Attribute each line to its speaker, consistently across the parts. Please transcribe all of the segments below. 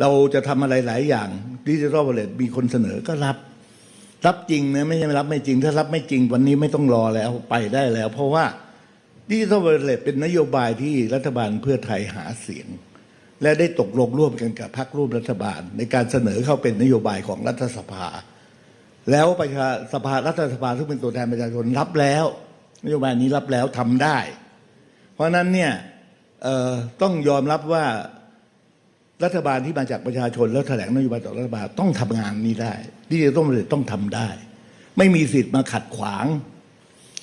Speaker 1: เราจะทำอะไรหลายอย่างดิจิทัลวอลเล็ตมีคนเสนอก็รับ รับจริงนะไม่ใช่ไม่รับไม่จริง ถ้ารับไม่จริงวันนี้ไม่ต้องรอแล้วไปได้แล้ว เพราะว่าดิจิทัลวอลเล็ตเป็นนโยบายที่รัฐบาลเพื่อไทยหาเสียง และได้ตกลงร่วมกันกับพรรคร่วมรัฐบาล ในการเสนอเข้าเป็นนโยบายของรัฐสภา แล้วประชาสภารัฐสภาซึ่งเป็นตัวแทนประชาชนรับแล้ว นโยบายนี้รับแล้วทำได้ เพราะฉะนั้นเนี่ยต้องยอมรับว่า รัฐบาลที่มาจากประชาชนแล้วแถลงนโยบายต่อรัฐบาลต้องทำงานนี้ได้ดิจิทัลวอลเล็ตต้องทำได้ ไม่มีสิทธิ์มาขัดขวาง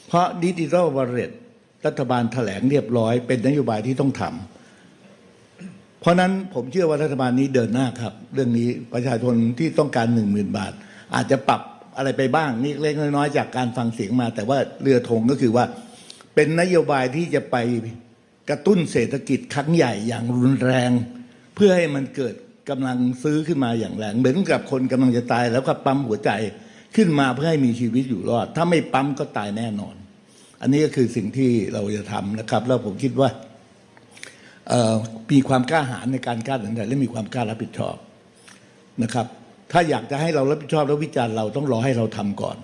Speaker 1: เพราะดิจิทัลวอลเล็ตรัฐบาลแถลงเรียบร้อย เป็นนโยบายที่ต้องทำเพราะฉะนั้นผมเชื่อว่ารัฐบาลนี้เดินหน้าครับ เรื่องนี้ประชาชนที่ต้องการหนึ่งหมื่นบาท อาจจะปรับอะไรไปบ้างนี่เล็กน้อยจากการฟังเสียงมา แต่ว่าเรือธงก็คือว่า เป็นนโยบายที่จะไปกระตุ้นเศรษฐกิจครั้งใหญ่อย่างรุนแรง เพื่อให้มันเกิดกำลังซื้อขึ้นมาอย่างแรงเหมือนกับคนกำลังจะตายแล้วก็ปั๊มหัวใจขึ้นมาเพื่อให้มีชีวิตอยู่รอด ถ้าไม่ปั๊มก็ตายแน่นอน อันนี้ก็คือสิ่งที่เราจะทำนะครับ แล้วผมคิดว่ามีความกล้าหาญในการกล้าตัดสินใจและมีความกล้ารับผิดชอบนะครับ ถ้าอยากจะให้เรารับผิดชอบแล้ววิจารณ์เราต้องรอให้เราทำก่อน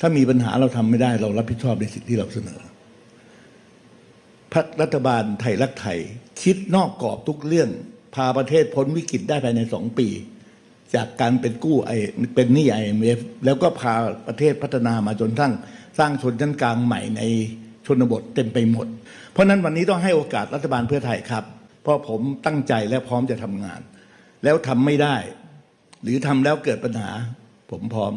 Speaker 1: ถ้ามีปัญหาเราทำไม่ได้ เรารับผิดชอบในสิ่งที่เราเสนอพรรครัฐบาลไทยรักไทยคิดนอกกรอบทุกเรื่อง พาประเทศพ้นวิกฤตได้ภายในสองปี จากการเป็นกู้ไอเป็นหนี้ไอเอ็มเอฟแล้วก็พาประเทศพัฒนามาจนทั้งสร้างชนชั้นกลางใหม่ในชนบทเต็มไปหมด เพราะฉะนั้นวันนี้ต้องให้โอกาสรัฐบาลเพื่อไทยครับ เพราะผมตั้งใจและพร้อมจะทำงาน แล้วทำไม่ได้ หรือทำแล้วเกิดปัญหา ผมพร้อม